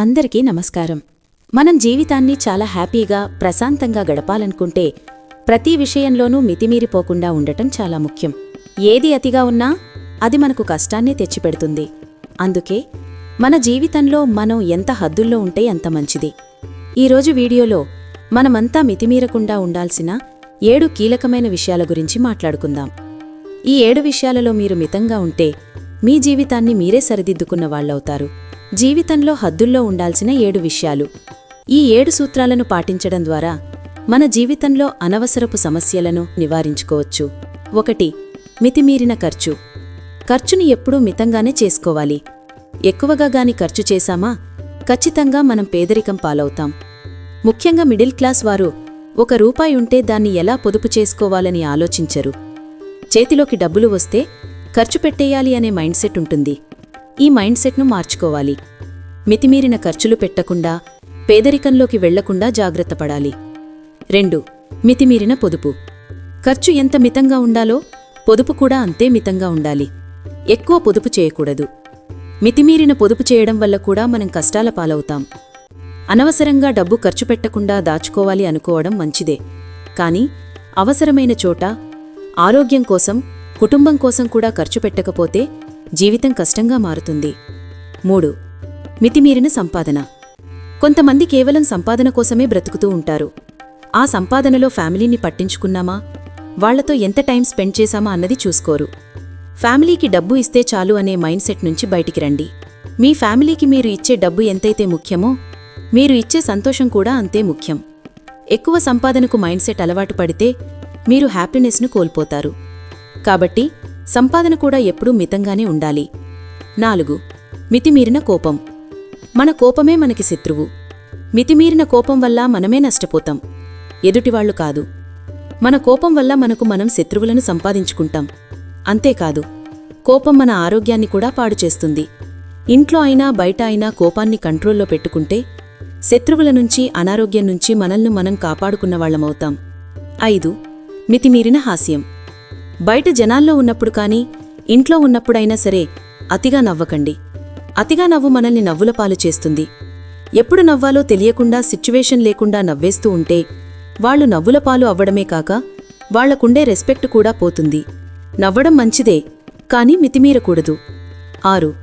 అందరికీ నమస్కారం. మనం జీవితాన్ని చాలా హ్యాపీగా ప్రశాంతంగా గడపాలనుకుంటే ప్రతి విషయంలోనూ మితిమీరిపోకుండా ఉండటం చాలా ముఖ్యం. ఏది అతిగా ఉన్నా అది మనకు కష్టాన్నే తెచ్చిపెడుతుంది. అందుకే మన జీవితంలో మనం ఎంత హద్దుల్లో ఉంటే అంత మంచిది. ఈరోజు వీడియోలో మనమంతా మితిమీరకుండా ఉండాల్సిన ఏడు కీలకమైన విషయాల గురించి మాట్లాడుకుందాం. ఈ ఏడు విషయాలలో మీరు మితంగా ఉంటే మీ జీవితాన్ని మీరే సరిదిద్దుకున్న వాళ్ళవుతారు. జీవితంలో హద్దుల్లో ఉండాల్సిన ఏడు విషయాలు. ఈ ఏడు సూత్రాలను పాటించడం ద్వారా మన జీవితంలో అనవసరపు సమస్యలను నివారించుకోవచ్చు. ఒకటి మితిమీరిన ఖర్చు. ఖర్చుని ఎప్పుడూ మితంగానే చేసుకోవాలి. ఎక్కువగా గాని ఖర్చు చేశామా? ఖచ్చితంగా మనం పేదరికం పాలవుతాం. ముఖ్యంగా మిడిల్ క్లాస్ వారు ఒక రూపాయి ఉంటే దాన్ని ఎలా పొదుపు చేసుకోవాలని ఆలోచించరు. చేతిలోకి డబ్బులు వస్తే ఖర్చు పెట్టేయాలి అనే మైండ్ సెట్ ఉంటుంది. ఈ మైండ్ సెట్ను మార్చుకోవాలి. మితిమీరిన ఖర్చులు పెట్టకుండా పేదరికంలోకి వెళ్ళకుండా జాగ్రత్త పడాలి. రెండు మితిమీరిన పొదుపు. ఖర్చు ఎంత మితంగా ఉండాలో పొదుపు కూడా అంతే మితంగా ఉండాలి. ఎక్కువ పొదుపు చేయకూడదు. మితిమీరిన పొదుపు చేయడం వల్ల కూడా మనం కష్టాల పాలవుతాం. అనవసరంగా డబ్బు ఖర్చు పెట్టకుండా దాచుకోవాలి అనుకోవడం మంచిదే. కానీ అవసరమైన చోట ఆరోగ్యం కోసం కుటుంబం కోసం కూడా ఖర్చు పెట్టకపోతే జీవితం కష్టంగా మారుతుంది. మూడు మితిమీరిన సంపాదన. కొంతమంది కేవలం సంపాదన కోసమే బ్రతుకుతూ ఉంటారు. ఆ సంపాదనలో ఫ్యామిలీని పట్టించుకున్నామా? వాళ్ళతో ఎంత టైం స్పెండ్ చేశామా అన్నది చూసుకోరు. ఫ్యామిలీకి డబ్బు ఇస్తే చాలు అనే మైండ్ సెట్ నుంచి బయటికి రండి. మీ ఫ్యామిలీకి మీరు ఇచ్చే డబ్బు ఎంతైతే ముఖ్యమో మీరు ఇచ్చే సంతోషం కూడా అంతే ముఖ్యం. ఎక్కువ సంపాదనకు మైండ్ సెట్ అలవాటు పడితే మీరు హ్యాపీనెస్ను కోల్పోతారు. కాబట్టి సంపాదన కూడా ఎప్పుడూ మితంగానే ఉండాలి. నాలుగు మితిమీరిన కోపం. మన కోపమే మనకి శత్రువు. మితిమీరిన కోపం వల్ల మనమే నష్టపోతాం. ఎదుటివాళ్ళు కాదు. మన కోపం వల్ల మనకు మనం శత్రువులను సంపాదించుకుంటాం. అంతేకాదు కోపం మన ఆరోగ్యాన్ని కూడా పాడు చేస్తుంది. ఇంట్లో అయినా బయట అయినా కోపాన్ని కంట్రోల్లో పెట్టుకుంటే శత్రువుల నుంచి అనారోగ్యం నుంచి మనల్ని మనం కాపాడుకున్నవాళ్ళమవుతాం ఐదు మితిమీరిన హాస్యం. బయట జనాల్లో ఉన్నప్పుడు కానీ ఇంట్లో ఉన్నప్పుడైనా సరే అతిగా నవ్వకండి. అతిగా నవ్వు మనల్ని నవ్వుల పాలు చేస్తుంది. ఎప్పుడు నవ్వాలో తెలియకుండా సిచ్యువేషన్ లేకుండా నవ్వేస్తూ ఉంటే వాళ్ళు నవ్వుల పాలు అవ్వడమే కాక వాళ్ళకుండే రెస్పెక్ట్ కూడా పోతుంది. నవ్వడం మంచిదే కాని మితిమీరకూడదు. ఆరు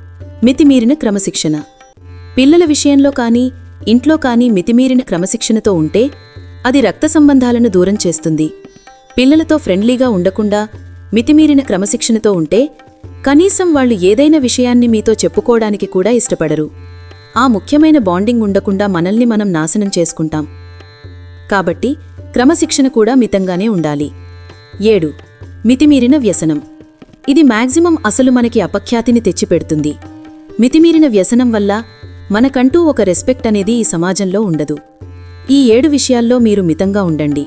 మితిమీరిన క్రమశిక్షణ. పిల్లల విషయంలో కానీ ఇంట్లో కానీ మితిమీరిన క్రమశిక్షణతో ఉంటే అది రక్త సంబంధాలను దూరం చేస్తుంది. పిల్లలతో ఫ్రెండ్లీగా ఉండకుండా మితిమీరిన క్రమశిక్షణతో ఉంటే కనీసం వాళ్ళు ఏదైనా విషయాన్ని మీతో చెప్పుకోవడానికి కూడా ఇష్టపడరు. ఆ ముఖ్యమైన బాండింగ్ ఉండకుండా మనల్ని మనం నాశనం చేసుకుంటాం. కాబట్టి క్రమశిక్షణ కూడా మితంగానే ఉండాలి. ఏడు. మితిమీరిన వ్యసనం. ఇది మ్యాక్సిమం అసలు మనకి అపఖ్యాతిని తెచ్చిపెడుతుంది. మితిమీరిన వ్యసనం వల్ల మనకంటూ ఒక రెస్పెక్ట్ అనేది ఈ సమాజంలో ఉండదు. ఈ ఏడు విషయాల్లో మీరు మితంగా ఉండండి.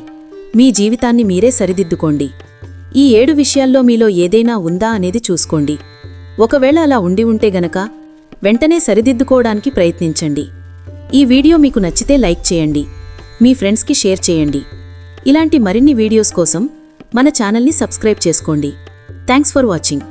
మీ జీవితాన్ని మీరే సరిదిద్దుకోండి. ఈ ఏడు విషయాల్లో మీలో ఏదైనా ఉందా అనేది చూసుకోండి. ఒకవేళ అలా ఉండి ఉంటే గనక వెంటనే సరిదిద్దుకోవడానికి ప్రయత్నించండి. ఈ వీడియో మీకు నచ్చితే లైక్ చేయండి. మీ ఫ్రెండ్స్కి షేర్ చేయండి. ఇలాంటి మరిన్ని వీడియోస్ కోసం మన ఛానల్ని సబ్స్క్రైబ్ చేసుకోండి. Thanks for watching.